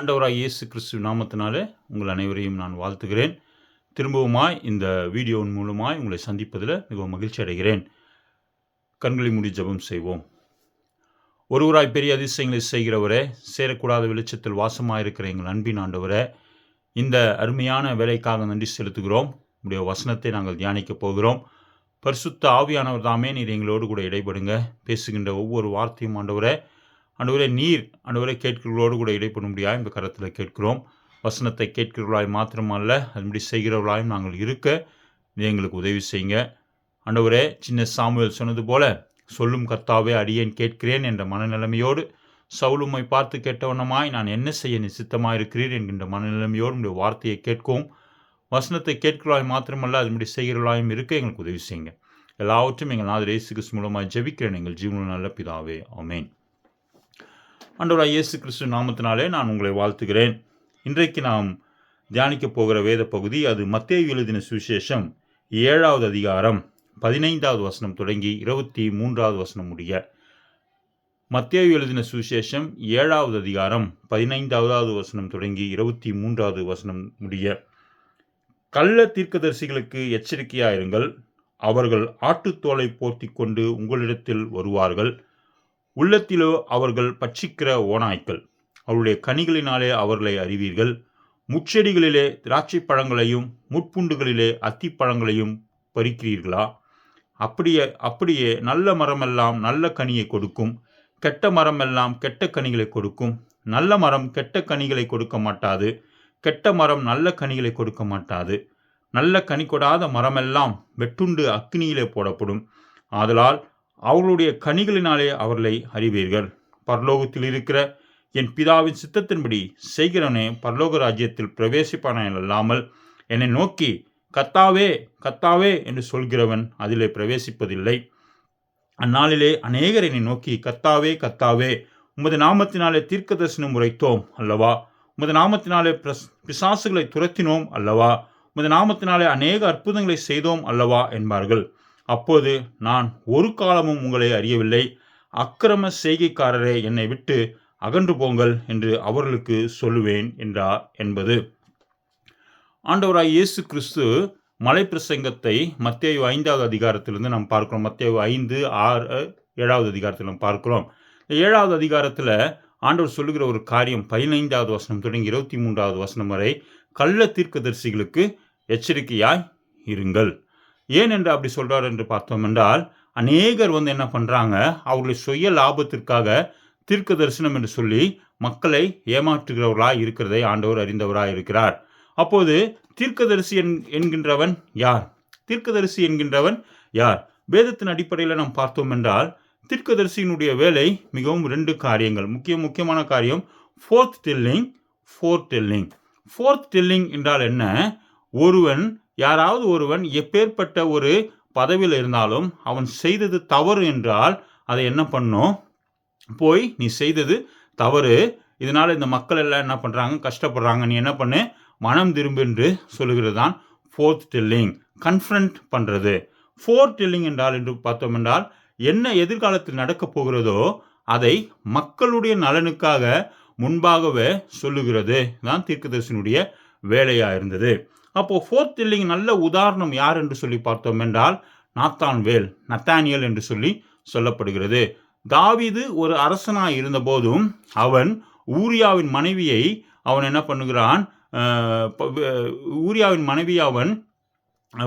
ஆண்டவராக இயேசு கிறிஸ்து நாமத்தினாலே உங்கள் அனைவரையும் நான் வாழ்த்துகிறேன். திரும்பவுமாய் இந்த வீடியோவின் மூலமாய் உங்களை சந்திப்பதில் மிகவும் மகிழ்ச்சி அடைகிறேன். கண்களை மூடி ஜெபம் செய்வோம். ஒருவராய் பெரிய அதிசயங்களை செய்கிறவரே சேரக்கூடாத வெளிச்சத்தில் வாசமாயிருக்கிற எங்கள் அன்பின் ஆண்டவரே இந்த அருமையான வேலைக்காக நன்றி செலுத்துகிறோம். உடைய வசனத்தை நாங்கள் தியானிக்கப் போகிறோம். பரிசுத்த ஆவியானவர் தாமே நீர் எங்களோடு கூட இடைபடுங்க. பேசுகின்ற ஒவ்வொரு வார்த்தையும் ஆண்டவரே அன்றுவரை நீர் அன்றுவரை கேட்கிறவர்களோடு கூட இடைப்படும்படியாக இந்த கரத்தில் கேட்கிறோம். வசனத்தை கேட்கிறவர்களாய் மாத்திரமல்ல அதுபடி செய்கிறவர்களாயும் நாங்கள் இருக்க எங்களுக்கு உதவி செய்யுங்க. அன்றுவரே சின்ன சாமுவேல் சொன்னது போல சொல்லும் கர்த்தாவே அடியேன் கேட்கிறேன் என்ற மனநிலைமையோடு சவுலுமை பார்த்து கேட்டவனமாய் நான் என்ன செய்ய நீ இருக்கிறீர் என்கின்ற மனநிலைமையோடு உடைய வார்த்தையை கேட்கவும் வசனத்தை கேட்கிறவளாய் மாத்திரமல்ல அதுபடி செய்கிறவளாயும் இருக்க எங்களுக்கு உதவி செய்யுங்க. எல்லாவற்றும் எங்கள் நாதர் இயேசு கிறிஸ்து மூலமாக ஜெபிக்கிறேன். எங்கள் ஜீவன நல்ல பிதாவே அமேன் ஆண்டவராய் இயேசு கிறிஸ்து நாமத்தினாலே நான் உங்களை வாழ்த்துகிறேன். இன்றைக்கு நாம் தியானிக்கப் போகிற வேத பகுதி அது மத்தேயு எழுதின சுவிசேஷம் ஏழாவது அதிகாரம் பதினைந்தாவது வசனம் தொடங்கி இருபத்தி மூன்றாவது வசனம் முடிய மத்தேயு எழுதின சுவிசேஷம் ஏழாவது அதிகாரம் பதினைந்தாவது வசனம் தொடங்கி இருபத்தி மூன்றாவது வசனம் முடிய கள்ள தீர்க்கதரிசிகளுக்கு எச்சரிக்கையாயிருங்கள். அவர்கள் ஆட்டுத்தோலை போர்த்தி கொண்டு உங்களிடத்தில் வருவார்கள். உள்ளத்திலோ அவர்கள் பட்சிக்கிற ஓநாய்க்கள். அவருடைய கனிகளினாலே அவர்களை அறிவீர்கள். முச்செடிகளிலே திராட்சை பழங்களையும் முட்புண்டுகளிலே அத்திப்பழங்களையும் பறிக்கிறீர்களா? அப்படியே அப்படியே நல்ல மரமெல்லாம் நல்ல கனியை கொடுக்கும். கெட்ட மரமெல்லாம் கெட்ட கனிகளை கொடுக்கும். நல்ல மரம் கெட்ட கனிகளை கொடுக்க மாட்டாது. கெட்ட மரம் நல்ல கனிகளை கொடுக்க மாட்டாது. நல்ல கனி கொடாத மரமெல்லாம் வெட்டுண்டு அக்னியிலே போடப்படும். ஆதலால் அவர்களுடைய கனிகளினாலே அவர்களை அறிவீர்கள். பரலோகத்தில் இருக்கிற என் பிதாவின் சித்தத்தின்படி செய்கிறவனே பரலோக ராஜ்யத்தில் பிரவேசிப்பானேன் அல்லாமல் என்னை நோக்கி கத்தாவே கத்தாவே என்று சொல்கிறவன் அதிலே பிரவேசிப்பதில்லை. அந்நாளிலே அநேகர் என்னை நோக்கி கத்தாவே கத்தாவே உமது நாமத்தினாலே தீர்க்க தரிசனம் உரைத்தோம் அல்லவா? உமது நாமத்தினாலே பிரஸ் பிசாசுகளை துரத்தினோம் அல்லவா? உமது நாமத்தினாலே அநேக அற்புதங்களை செய்தோம் அல்லவா? என்பார்கள். அப்போது நான் ஒரு காலமும் உங்களை அறியவில்லை. அக்கிரம செய்கைக்காரரே என்னை விட்டு அகன்று போங்கள் என்று அவர்களுக்கு சொல்லுவேன் என்றார் என்பது. ஆண்டவராய் இயேசு கிறிஸ்து மலை பிரசங்கத்தை மத்திய ஐந்தாவது அதிகாரத்திலிருந்து நாம் பார்க்கிறோம். மத்திய ஐந்து ஆறு ஏழாவது அதிகாரத்தில் நாம் பார்க்கிறோம். இந்த ஏழாவது அதிகாரத்தில் ஆண்டவர் சொல்லுகிற ஒரு காரியம் பதினைந்தாவது வசனம் தொடங்கி இருபத்தி மூன்றாவது வசனம் வரை கள்ள தீர்க்கதரிசிகளுக்கு எச்சரிக்கையாய் இருங்கள். ஏன் என்று அப்படி சொல்கிறார் என்று பார்த்தோம் என்றால் அநேகர் வந்து என்ன பண்ணுறாங்க அவர்களுடைய சுய லாபத்திற்காக தீர்க்க தரிசனம் என்று சொல்லி மக்களை ஏமாற்றுகிறவர்களாக இருக்கிறதை ஆண்டவர் அறிந்தவராக இருக்கிறார். அப்போது தீர்க்கதரிசி என் என்கின்றவன் யார்? தீர்க்கதரிசி என்கின்றவன் யார்? வேதத்தின் அடிப்படையில் நாம் பார்த்தோம் என்றால் தீர்க்கதரிசியினுடைய வேலை மிகவும் ரெண்டு காரியங்கள். முக்கிய முக்கியமான காரியம் forth telling forth telling forth telling என்றால் என்ன? ஒருவன் யாராவது ஒருவன் எப்பேற்பட்ட ஒரு பதவியில் இருந்தாலும் அவன் செய்தது தவறு என்றால் அதை என்ன பண்ணும்? போய் நீ செய்தது தவறு. இதனால் இந்த மக்கள் எல்லாம் என்ன பண்ணுறாங்க கஷ்டப்படுறாங்க. நீ என்ன பண்ணு? மனம் திரும்பு என்று சொல்லுகிறது தான் ஃபோர்த் டெல்லிங் கன்ஃபரண்ட் பண்ணுறது ஃபோர்த் டெல்லிங் என்றால் என்று பார்த்தோம் என்றால் என்ன எதிர்காலத்தில் நடக்கப் போகிறதோ அதை மக்களுடைய நலனுக்காக முன்பாகவே சொல்லுகிறது. தான் தீர்க்கதரிசனுடைய வேலையாக இருந்தது. அப்போது ஃபோர்த் இல்லைங்க நல்ல உதாரணம் யார் என்று சொல்லி பார்த்தோம் என்றால் நாத்தான் வேல் நத்தானியல் என்று சொல்லி சொல்லப்படுகிறது. தாவிது ஒரு அரசனாய் இருந்தபோதும் அவன் ஊரியாவின் மனைவியை அவன் என்ன பண்ணுகிறான் ஊரியாவின் மனைவி அவன்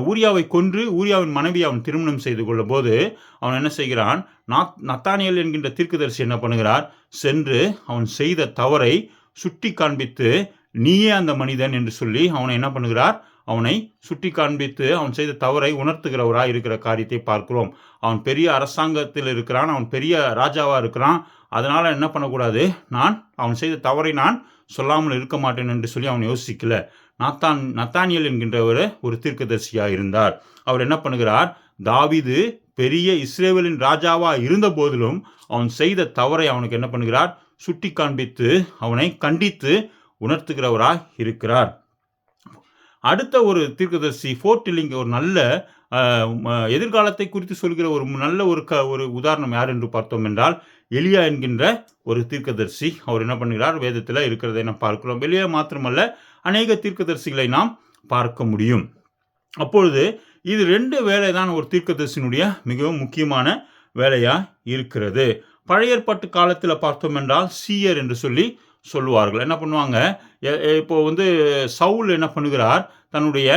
ஊரியாவை கொன்று ஊரியாவின் மனைவி அவன் திருமணம் செய்து கொள்ளும் போது அவன் என்ன செய்கிறான் நாத் நத்தானியல் என்கின்ற தீர்க்கதரிசி என்ன பண்ணுகிறார் சென்று அவன் செய்த தவறை சுட்டி காண்பித்து நீயே அந்த மனிதன் என்று சொல்லி அவனை என்ன பண்ணுகிறார்? அவனை சுட்டி காண்பித்து அவன் செய்த தவறை உணர்த்துகிறவராக இருக்கிற காரியத்தை பார்க்கிறோம். அவன் பெரிய அரசாங்கத்தில் இருக்கிறான் அவன் பெரிய ராஜாவாக இருக்கிறான். அதனால் என்ன பண்ணக்கூடாது? நான் அவன் செய்த தவறை நான் சொல்லாமல் இருக்க மாட்டேன் என்று சொல்லி அவன் யோசிக்கல. நாத்தான் நத்தானியல் என்கின்றவர் ஒரு தீர்க்கதரிசியாக இருந்தார். அவர் என்ன பண்ணுகிறார்? தாவிது பெரிய இஸ்ரேவேலின் ராஜாவாக இருந்த போதிலும் அவன் செய்த தவறை அவனுக்கு என்ன பண்ணுகிறார்? சுட்டி காண்பித்து அவனை கண்டித்து உணர்த்துகிறவராய் இருக்கிறார். அடுத்த ஒரு தீர்க்கதர்சி ஃபோர்டிலிங் ஒரு நல்ல எதிர்காலத்தை குறித்து சொல்கிற ஒரு நல்ல ஒரு க ஒரு உதாரணம் யார் என்று பார்த்தோம் என்றால் எலியா என்கின்ற ஒரு தீர்க்கதர்சி. அவர் என்ன பண்ணுகிறார்? வேதத்தில் இருக்கிறதை நாம் பார்க்கிறோம். எலியா மாத்திரமல்ல அநேக தீர்க்கதரிசிகளை நாம் பார்க்க முடியும். அப்பொழுது இது ரெண்டு வேலை தான் ஒரு தீர்க்கதர்சினுடைய மிகவும் முக்கியமான வேலையாக இருக்கிறது. பழையற்பட்டு காலத்தில் பார்த்தோம் என்றால் சீயர் என்று சொல்லி சொல்லுவார்கள். என்ன பண்ணுவாங்க? எ- இப்போ வந்து சவுல் என்ன பண்ணுகிறார்? தன்னுடைய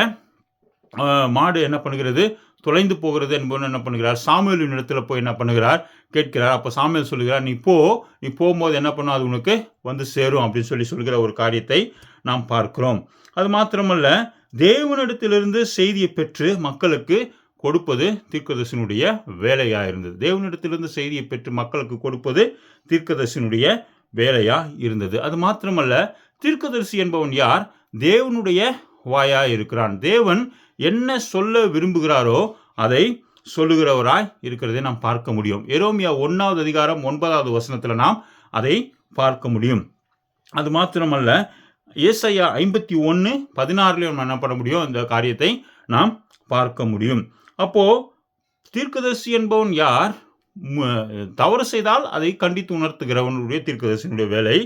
மாடு என்ன பண்ணுகிறது? தொலைந்து போகிறது என்பவன் என்ன பண்ணுகிறார்? சாமியலின் இடத்துல போய் என்ன பண்ணுகிறார்? கேட்கிறார். அப்போ சாமியல் சொல்லுகிறார் நீ போ. நீ போகும்போது என்ன பண்ணும் அது உனக்கு வந்து சேரும் அப்படின்னு சொல்லி சொல்கிற ஒரு காரியத்தை நாம் பார்க்கிறோம். அது மாத்திரமல்ல தேவனிடத்திலிருந்து செய்தியை பெற்று மக்களுக்கு கொடுப்பது தீர்க்கதர்சனுடைய வேலையாக இருந்தது தேவனிடத்திலிருந்து செய்தியை பெற்று மக்களுக்கு கொடுப்பது தீர்க்கதர்சனுடைய வேலையா இருந்தது. அது மாத்திரமல்ல தீர்க்கதரிசி என்பவன் யார்? தேவனுடைய வாயா இருக்கிறான். தேவன் என்ன சொல்ல விரும்புகிறாரோ அதை சொல்லுகிறவராய் இருக்கிறதை நாம் பார்க்க முடியும். எரோமியா ஒன்றாவது அதிகாரம் ஒன்பதாவது வசனத்தில் நாம் அதை பார்க்க முடியும். அது மாத்திரமல்ல ஏசையா ஐம்பத்தி ஒன்று பதினாறுலையும் என்ன பண்ண முடியும்? இந்த காரியத்தை நாம் பார்க்க முடியும். அப்போ தீர்க்கதரிசி என்பவன் யார்? தவறு செய்தால் அதை கண்டித்து உணர்த்துகிறவனுடைய தீர்க்கதரிசனுடைய வேலை.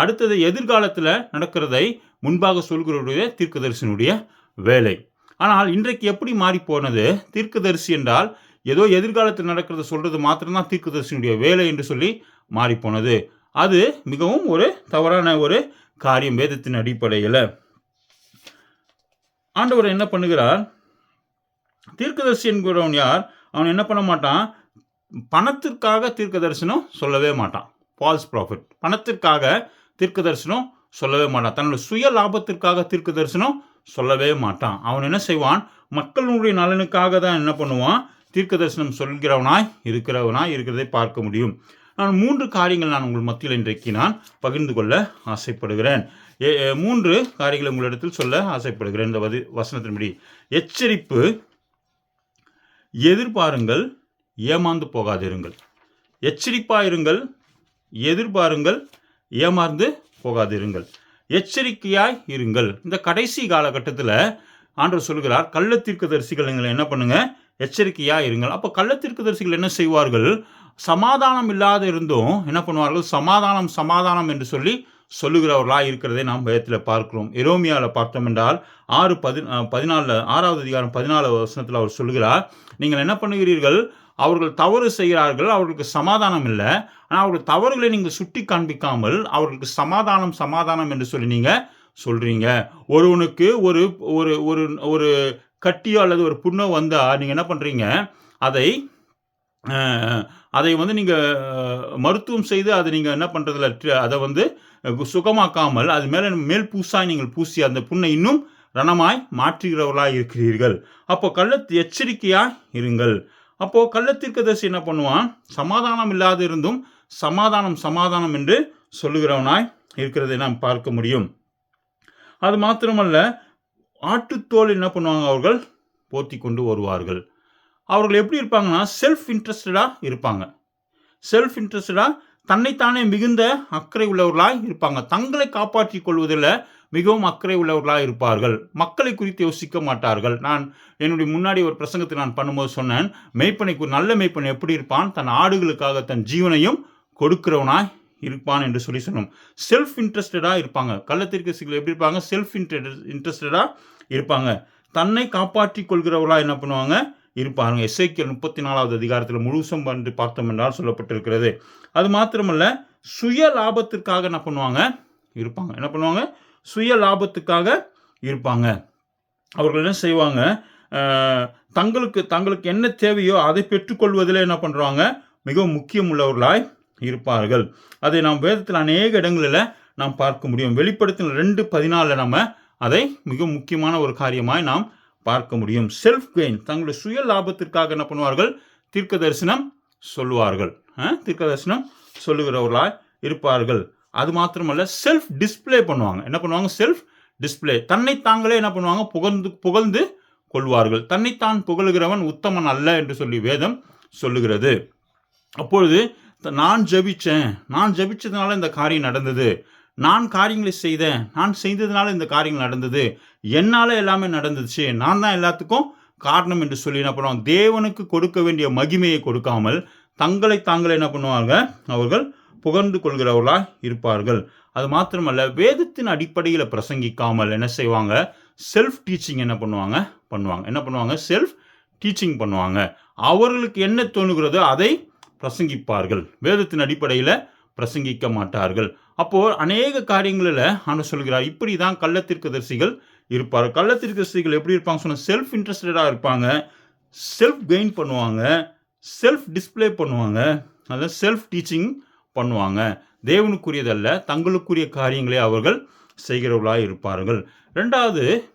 அடுத்தது எதிர்காலத்தில் நடக்கிறதை முன்பாக சொல்கிறவருடைய தீர்க்கதரிசனுடைய வேலை. ஆனால் இன்றைக்கு எப்படி மாறி போனது தீர்க்கதரிசி என்றால் ஏதோ எதிர்காலத்தில் நடக்கிறத சொல்கிறது மாத்திரம்தான் தீர்க்கதரிசனுடைய வேலை என்று சொல்லி மாறிப்போனது. அது மிகவும் ஒரு தவறான ஒரு காரியம் வேதத்தின் அடிப்படையில். ஆண்டவர் என்ன பண்ணுகிறார்? தீர்க்கதரிசி என்கிறவன் யார்? அவன் என்ன பண்ண மாட்டான்? பணத்திற்காக தீர்க்க தரிசனம் சொல்லவே மாட்டான். ஃபால்ஸ் ப்ராஃபிட் பணத்திற்காக தீர்க்க தரிசனம் சொல்லவே மாட்டான். தன்னோட சுய லாபத்திற்காக தீர்க்க தரிசனம் சொல்லவே மாட்டான். அவன் என்ன செய்வான்? மக்களுடைய நலனுக்காக தான் என்ன பண்ணுவான்? தீர்க்க தரிசனம் சொல்கிறவனாய் இருக்கிறவனாய் இருக்கிறதை பார்க்க முடியும். நான் மூன்று காரியங்கள் நான் உங்கள் மத்தியில் இன்றைக்கு நான் பகிர்ந்து கொள்ள ஆசைப்படுகிறேன். ஏ- மூன்று காரியங்களை உங்களிடத்தில் சொல்ல ஆசைப்படுகிறேன். இந்த வசனத்தின்படி எச்சரிப்பு எதிர்பாருங்கள் ஏமாந்து போகாதிருங்கள். எச்சரிப்பாயிருங்கள் எதிர்பாருங்கள் ஏமாந்து போகாதிருங்கள். எச்சரிக்கையாய் இருங்கள். இந்த கடைசி காலகட்டத்தில் ஆண்டவர் சொல்கிறார் கள்ளத்தீர்க்கதரிசிகள் நீங்கள் என்ன பண்ணுங்க? எச்சரிக்கையாக இருங்கள். அப்போ கள்ளத்திற்கு தரிசிகள் என்ன செய்வார்கள்? சமாதானம் இல்லாத இருந்தும் என்ன பண்ணுவார்கள்? சமாதானம் சமாதானம் என்று சொல்லி சொல்லுகிறவர்களாக இருக்கிறதை நாம் வேதத்தில் பார்க்கிறோம். எரோமியாவில் பார்த்தோம் என்றால் ஆறு பதி பதினாலில் ஆறாவது அதிகாரம் பதினாலு வருஷத்தில் அவர் சொல்லுகிறார் நீங்கள் என்ன பண்ணுகிறீர்கள்? அவர்கள் தவறு செய்கிறார்கள் அவர்களுக்கு சமாதானம் இல்லை ஆனால் அவர்கள் தவறுகளை நீங்கள் சுட்டி காண்பிக்காமல் அவர்களுக்கு சமாதானம் சமாதானம் என்று சொல்லி நீங்கள் சொல்கிறீங்க ஒருவனுக்கு ஒரு ஒரு ஒரு ஒரு கட்டியோ அல்லது ஒரு புண்ணோ வந்தால் நீங்கள் என்ன பண்ணுறீங்க அதை அதை வந்து நீங்கள் மருத்துவம் செய்து அதை நீங்கள் என்ன பண்ணுறதில்ல அதை வந்து சுகமாக்காமல் அது மேலே மேல் பூசாய் நீங்கள் பூசி அந்த புண்ணை இன்னும் ரணமாய் மாற்றுகிறவர்களாய் இருக்கிறீர்கள். அப்போ கள்ளத்து எச்சரிக்கையாய் இருங்கள். அப்போது கள்ளத்திற்கதர்சி என்ன பண்ணுவான்? சமாதானம் இல்லாது இருந்தும் சமாதானம் சமாதானம் என்று சொல்லுகிறவனாய் இருக்கிறதை நாம் பார்க்க முடியும். அது மாத்திரமல்ல ஆட்டுத்தோல் என்ன பண்ணுவாங்க அவர்கள்? போத்தி கொண்டு வருவார்கள். அவர்கள் எப்படி இருப்பாங்கன்னா செல்ஃப் இன்ட்ரெஸ்டடாக இருப்பாங்க. செல்ஃப் இன்ட்ரெஸ்டடாக தன்னைத்தானே மிகுந்த அக்கறை உள்ளவர்களாய் இருப்பாங்க. தங்களை காப்பாற்றிக் கொள்வதில் மிகவும் அக்கறை உள்ளவர்களாக இருப்பார்கள். மக்களை குறித்து யோசிக்க மாட்டார்கள். நான் என்னுடைய முன்னாடி ஒரு பிரசங்கத்தை நான் பண்ணும்போது சொன்னேன். மெய்ப்பனைக்கு நல்ல மெய்ப்பன் எப்படி இருப்பான்? தன் ஆடுகளுக்காக தன் ஜீவனையும் கொடுக்கிறவனாய் இருப்பான் என்று சொல்லி சொன்னோம். செல்ஃப் இன்ட்ரெஸ்டடாக இருப்பாங்க கள்ளத்திற்கசிகள் எப்படி இருப்பாங்க? செல்ஃப் இன்ட்ரெஸ்ட் இன்ட்ரெஸ்டடாக இருப்பாங்க. தன்னை காப்பாற்றிக் கொள்கிறவர்களாக என்ன பண்ணுவாங்க? இருப்பாங்க. எஸ்ஐக்கியல் முப்பத்தி நாலாவது அதிகாரத்தில் முழுசும் வந்து பார்த்தோம் என்றால் சொல்லப்பட்டிருக்கிறது. அது மாத்திரமல்ல சுய லாபத்திற்காக என்ன பண்ணுவாங்க? இருப்பாங்க. என்ன பண்ணுவாங்க? சுய லாபத்துக்காக இருப்பாங்க. அவர்கள் என்ன செய்வாங்க? தங்களுக்கு தங்களுக்கு என்ன தேவையோ அதை பெற்றுக்கொள்வதில் என்ன பண்ணுறாங்க மிகவும் முக்கியம் உள்ளவர்களாய் இருப்பார்கள். அதை நாம் வேதத்தில் அநேக இடங்களில் நாம் பார்க்க முடியும். வெளிப்படுத்தின ரெண்டு பதினாலில் நம்ம அதை மிக முக்கியமான ஒரு காரியமாய் நாம் பார்க்க முடியும். செல்ஃப் கெயின் தங்களுடைய சுய லாபத்திற்காக என்ன பண்ணுவார்கள்? தீர்க்க தரிசனம் சொல்லுவார்கள். தீர்க்க தரிசனம் சொல்லுகிறவர்களாய் இருப்பார்கள். அது மாத்திரமல்ல செல்ஃப் டிஸ்ப்ளே பண்ணுவாங்க. என்ன பண்ணுவாங்க? செல்ஃப் டிஸ்ப்ளே தன்னை தாங்களே என்ன பண்ணுவாங்க? புகழ்ந்து புகழ்ந்து கொள்வார்கள். தன்னைத்தான் புகழுகிறவன் உத்தமன் அல்ல என்று சொல்லி வேதம் சொல்லுகிறது. அப்பொழுது த- நான் ஜெபிச்சேன். நான் ஜெபிச்சதுனால இந்த காரியம் நடந்தது. நான் காரியங்களை செய்தேன். நான் செய்ததுனால இந்த காரியங்கள் நடந்தது. என்னால் எல்லாமே நடந்துச்சு. நான் தான் எல்லாத்துக்கும் காரணம் என்று சொல்லி என்ன பண்ணுவாங்க? தேவனுக்கு கொடுக்க வேண்டிய மகிமையை கொடுக்காமல் தங்களை தாங்களே என்ன பண்ணுவாங்க? அவர்கள் புகழ்ந்து கொள்கிறவர்களாக இருப்பார்கள். அது மாத்திரமல்ல வேதத்தின் அடிப்படையில் பிரசங்கிக்காமல் என்ன செய்வாங்க? செல்ஃப் டீச்சிங் என்ன பண்ணுவாங்க? பண்ணுவாங்க. என்ன பண்ணுவாங்க? செல்ஃப் டீச்சிங் பண்ணுவாங்க. அவர்களுக்கு என்ன தோணுகிறதோ அதை பிரசங்கிப்பார்கள். வேதத்தின் அடிப்படையில் பிரசங்கிக்க மாட்டார்கள். அப்போது அநேக காரியங்களில் ஆண்டு சொல்கிறார் இப்படி தான் கள்ளத்திற்கு தரிசிகள் இருப்பார் கள்ளத்திற்கதரிசிகள் எப்படி இருப்பாங்க சொன்னால் செல்ஃப் இன்ட்ரெஸ்டடாக இருப்பாங்க. செல்ஃப் கெயின் பண்ணுவாங்க. செல்ஃப் டிஸ்ப்ளே பண்ணுவாங்க. அதாவது செல்ஃப் டீச்சிங் பண்ணுவாங்க. தேவனுக்குரியதல்ல தங்களுக்குரிய காரியங்களை அவர்கள் செய்கிறவர்களாக இருப்பார்கள். ரெண்டாவது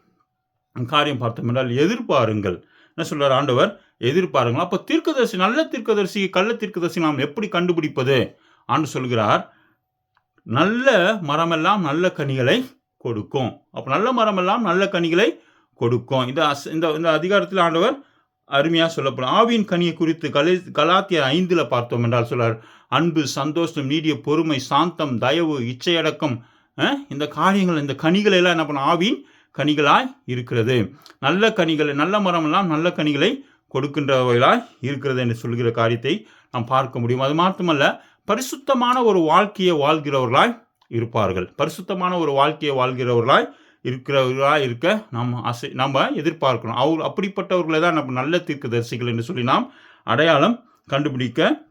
காரியம் பார்த்தோம் என்றால் எதிர்பாருங்கள். என்ன சொல்கிறார் ஆண்டவர்? எதிர்பாருங்கள். அப்போ தீர்க்கதரிசி நல்ல தீர்க்கதரிசி கள்ள தீர்க்கதரிசி நாம் எப்படி கண்டுபிடிப்பது? ஆண்டு சொல்கிறார் நல்ல மரமெல்லாம் நல்ல கனிகளை கொடுக்கும். அப்போ நல்ல மரமெல்லாம் நல்ல கனிகளை கொடுக்கும். இந்த அஸ்- இந்த இந்த அதிகாரத்தில் ஆண்டவர் அருமையாக சொல்லப்படும். ஆவியின் கனியை குறித்து கலை கலாத்தியர் ஐந்தில் பார்த்தோம் என்றால் சொல்றார் அன்பு சந்தோஷம் நீடிய பொறுமை சாந்தம் தயவு இச்சையடக்கம் இந்த காரியங்கள் இந்த கனிகள் எல்லாம் என்ன பண்ணும்? ஆவின் கனிகளாய் இருக்கிறது. நல்ல கனிகளை நல்ல மரமெல்லாம் நல்ல கனிகளை கொடுக்கின்றவைகளாய் இருக்கிறது என்று சொல்கிற காரியத்தை நாம் பார்க்க முடியும். அது மட்டுமல்ல பரிசுத்தமான ஒரு வாழ்க்கையை வாழ்கிறவர்களாய் இருப்பார்கள். பரிசுத்தமான ஒரு வாழ்க்கையை வாழ்கிறவர்களாய் இருக்கிறவர்களாக இருக்க நாம் அசை நம்ம எதிர்பார்க்கணும் அவர் அப்படிப்பட்டவர்களை தான் நம்ம நல்ல தீர்க்கதரிசிகள் என்று சொல்லி நாம் அடையாளம் கண்டுபிடிக்க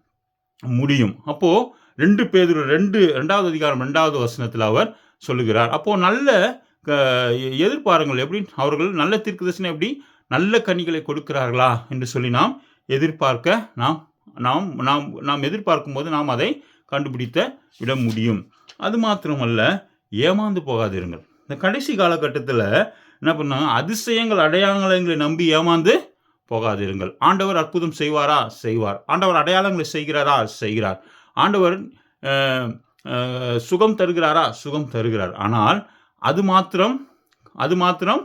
முடியும். அப்போது ரெண்டு பேர் ரெண்டு ரெண்டாவது அதிகாரம் ரெண்டாவது வசனத்தில் அவர் சொல்லுகிறார். அப்போது நல்ல க- எதிர்பாருங்கள் எப்படி? அவர்கள் நல்ல தீர்க்கதரிசனம் எப்படி? நல்ல கனிகளை கொடுக்கிறார்களா என்று சொல்லி நாம் எதிர்பார்க்க நாம் நாம் நாம் நாம் எதிர்பார்க்கும் போது நாம் அதை கண்டுபிடித்த விட முடியும். அது மாத்திரமல்ல ஏமாந்து போகாதிருங்கள். இந்த கடைசி காலகட்டத்தில் என்ன பண்ணாங்க அதிசயங்கள் அடையாளங்களை நம்பி ஏமாந்து போகாதிருங்கள். ஆண்டவர் அற்புதம் செய்வாரா? செய்வார். ஆண்டவர் அடையாளங்களை செய்கிறாரா? செய்கிறார். ஆண்டவர் சுகம் தருகிறாரா? சுகம் தருகிறார். ஆனால் அது மாத்திரம் அது மாத்திரம்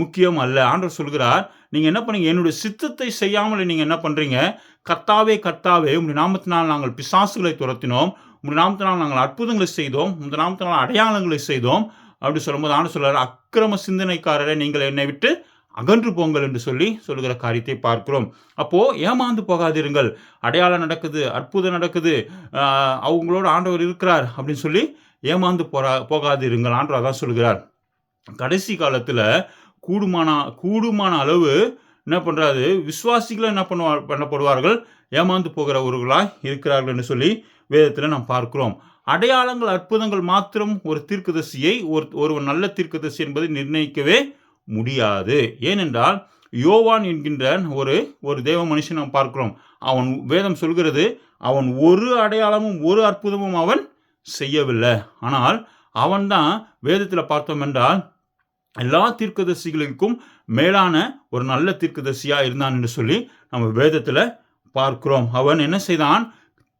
முக்கியம் அல்ல. ஆண்டவர் சொல்கிறார் நீங்கள் என்ன பண்ணுங்க? என்னுடைய சித்தத்தை செய்யாமல் நீங்கள் என்ன பண்ணுறீங்க கர்த்தாவே கர்த்தாவே உங்களுடைய நாமத்தினால் நாங்கள் பிசாசுகளை துரத்தினோம். உங்களுடைய நாமத்தினால் நாங்கள் அற்புதங்களை செய்தோம். உங்களுடைய நாமத்தினால் அடையாளங்களை செய்தோம். அப்படி சொல்லும்போது ஆண்டு சொல்கிறார் அக்கிரம சிந்தனைக்காரரை நீங்கள் என்னை விட்டு அகன்று போங்கள் என்று சொல்லி சொல்லுகிற காரியத்தை பார்க்கிறோம். அப்போது ஏமாந்து போகாதிருங்கள். அடையாளம் நடக்குது அற்புதம் நடக்குது. அவங்களோட ஆண்டவர் இருக்கிறார் அப்படின்னு சொல்லி ஏமாந்து போறா போகாதிருங்கள். ஆண்டவர் அதான் சொல்கிறார். கடைசி காலத்தில் கூடுமான கூடுமான அளவு என்ன பண்ணுறாரு விசுவாசிகள் என்ன பண்ணுவா பண்ணப்படுவார்கள்? ஏமாந்து போகிறவர்களாக இருக்கிறார்கள் என்று சொல்லி வேதத்தில் நாம் பார்க்கிறோம். அடையாளங்கள் அற்புதங்கள் மாத்திரம் ஒரு தீர்க்கதரிசியை ஒரு ஒருவன் நல்ல தீர்க்கதரிசி என்பதை நிர்ணயிக்கவே முடியாது. ஏனென்றால் யோவான் என்கின்ற ஒரு ஒரு தேவ மனுஷன் நாம் பார்க்கிறோம். அவன் வேதம் சொல்கிறது அவன் ஒரு அடையாளமும் ஒரு அற்புதமும் அவன் செய்யவில்லை. ஆனால் அவன்தான் வேதத்தில் பார்த்தோம் என்றால் எல்லா தீர்க்கதரிசிகளுக்கும் மேலான ஒரு நல்ல தீர்க்கதரிசியாக இருந்தான் என்று சொல்லி நம்ம வேதத்தில் பார்க்கிறோம். அவன் என்ன செய்தான்?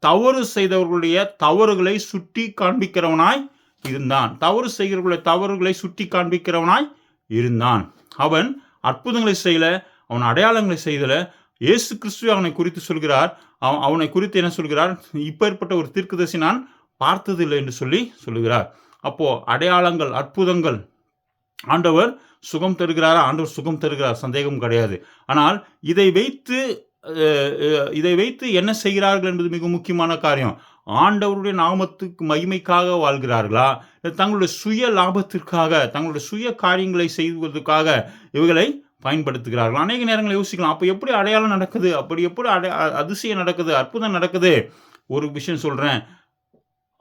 தவறு செய்தவர்களுடைய தவறுகளை சுட்டி காண்பிக்கிறவனாய் இருந்தான். தவறு செய்கிறவர்களுடைய தவறுகளை சுட்டி காண்பிக்கிறவனாய் இருந்தான். அவன் அற்புதங்களை செய்யல அவன் அடையாளங்களை செய்தல. இயேசு கிறிஸ்துவ அவனை குறித்து சொல்கிறார். அவன் அவனை குறித்து என்ன சொல்கிறார்? இப்பேற்பட்ட ஒரு தீர்க்கதரிசி நான் பார்த்ததில்லை என்று சொல்லி சொல்லுகிறார். அப்போ அடையாளங்கள் அற்புதங்கள் ஆண்டவர் சுகம் தருகிறாரா? ஆண்டவர் சுகம் தருகிறார். சந்தேகம் கிடையாது. ஆனால் இதை வைத்து இதை வைத்து என்ன செய்கிறார்கள் என்பது மிக முக்கியமான காரியம். ஆண்டவருடைய நாமத்துக்கு மகிமைக்காக வாழ்கிறார்களா? தங்களுடைய சுய லாபத்திற்காக தங்களுடைய சுய காரியங்களை செய்வதற்காக இவைகளை பயன்படுத்துகிறார்கள்? அநேக நேரங்களில் யோசிக்கலாம் அப்போ எப்படி அடையாளம் நடக்குது? அப்படி எப்படி அடை அதிசயம் நடக்குது? அற்புதம் நடக்குது? ஒரு விஷயம் சொல்கிறேன்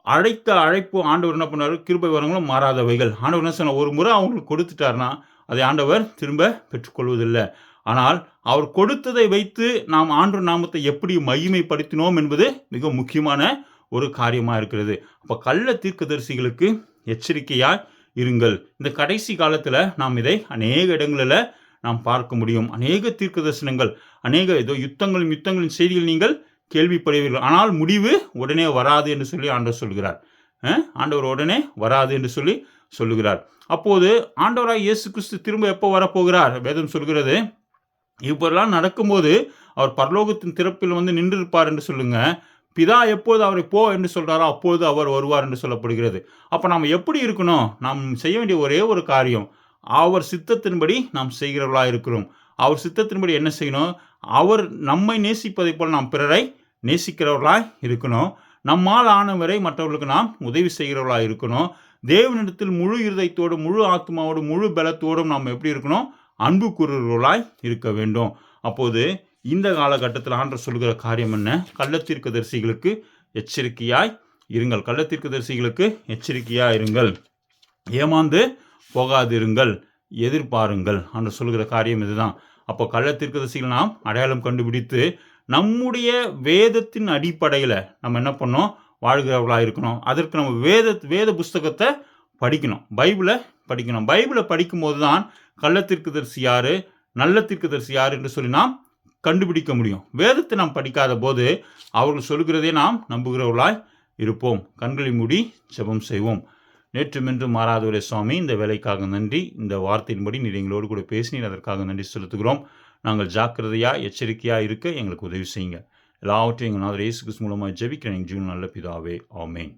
அழைத்த அழைப்பு ஆண்டவர் என்ன பண்ணார்? கிருபை வரங்களும் மாறாதவைகள். ஆண்டவர் என்ன சொன்ன ஒரு முறை அவங்களுக்கு கொடுத்துட்டாருன்னா அதை ஆண்டவர் திரும்ப பெற்றுக்கொள்வதில்லை. ஆனால் அவர் கொடுத்ததை வைத்து நாம் ஆண்டு நாமத்தை எப்படி மகிமைப்படுத்தினோம் என்பது மிக முக்கியமான ஒரு காரியமாக இருக்கிறது. அப்போ கள்ள தீர்க்கதரிசிகளுக்கு எச்சரிக்கையாய் இருங்கள். இந்த கடைசி காலத்தில் நாம் இதை அநேக இடங்களில் நாம் பார்க்க முடியும். அநேக தீர்க்க தரிசனங்கள் அநேக ஏதோ யுத்தங்களும் யுத்தங்களின் செய்திகள் நீங்கள் கேள்விப்படுவீர்கள். ஆனால் முடிவு உடனே வராது என்று சொல்லி ஆண்டவர் சொல்கிறார். ஆண்டவர் உடனே வராது என்று சொல்லி சொல்லுகிறார். அப்போது ஆண்டவராக இயேசு கிறிஸ்து திரும்ப எப்போ வரப்போகிறார்? வேதம் சொல்கிறது இப்பெல்லாம் நடக்கும்போது அவர் பரலோகத்தின் திறப்பில் வந்து நின்றிருப்பார் என்று சொல்லுங்க. பிதா எப்போது அவரை போ என்று சொல்கிறாரோ அப்போது அவர் வருவார் என்று சொல்லப்படுகிறது. அப்போ நாம் எப்படி இருக்கணும்? நாம் செய்ய வேண்டிய ஒரே ஒரு காரியம் அவர் சித்தத்தின்படி நாம் செய்கிறவர்களாக இருக்கிறோம். அவர் சித்தத்தின்படி என்ன செய்யணும்? அவர் நம்மை நேசிப்பதைப் போல் நாம் பிறரை நேசிக்கிறவர்களாய் இருக்கணும். நம்மால் ஆனவரை மற்றவர்களுக்கு நாம் உதவி செய்கிறவர்களாக இருக்கணும். தேவனிடத்தில் முழு இருதயத்தோடு முழு ஆத்மாவோடு முழு பலத்தோடும் நாம் எப்படி இருக்கணும்? அன்பு இருக்க வேண்டும். அப்போது இந்த காலகட்டத்தில் ஆண்டர் சொல்கிற காரியம் என்ன? கள்ளத்தீர்க்க தரிசிகளுக்கு எச்சரிக்கையாய் இருங்கள். கள்ளத்தீர்க்க தரிசிகளுக்கு எச்சரிக்கையாய் இருங்கள். ஏமாந்து போகாதிருங்கள். எதிர்பாருங்கள். என்று சொல்கிற காரியம் இதுதான். அப்போ கள்ளத்தீர்க்கதரிசிகள் நாம் அடையாளம் கண்டுபிடித்து நம்முடைய வேதத்தின் அடிப்படையில் நம்ம என்ன பண்ணோம்? வாழ்கிறவர்களாக இருக்கணும். அதற்கு நம்ம வேத வேத புஸ்தகத்தை படிக்கணும். பைபிளை படிக்கணும். பைபிளை படிக்கும்போது தான் கள்ளத்திற்குதரிசி யாரு நல்ல தீர்க்கதரிசி யார் என்று சொல்லி நாம் கண்டுபிடிக்க முடியும். வேதத்தை நாம் படிக்காத போது அவர்கள் சொல்கிறதே நாம் நம்புகிறவர்களாய் இருப்போம். கண்களை மூடி ஜெபம் செய்வோம். நேற்று மென்று மாறாதவரே சுவாமி இந்த வேலைக்காக நன்றி. இந்த வார்த்தையின்படி நீர் எங்களோடு கூட பேசினீர் அதற்காக நன்றி செலுத்துகிறோம். நாங்கள் ஜாக்கிரதையாக எச்சரிக்கையாக இருக்க எங்களுக்கு உதவி செய்யுங்க எல்லாவற்றையும் எங்கள் நாதர் இயேசு கிறிஸ்து மூலமாக ஜெபிக்கிறேன். ஜீவன் நல்ல பிதாவே. ஆமேன்.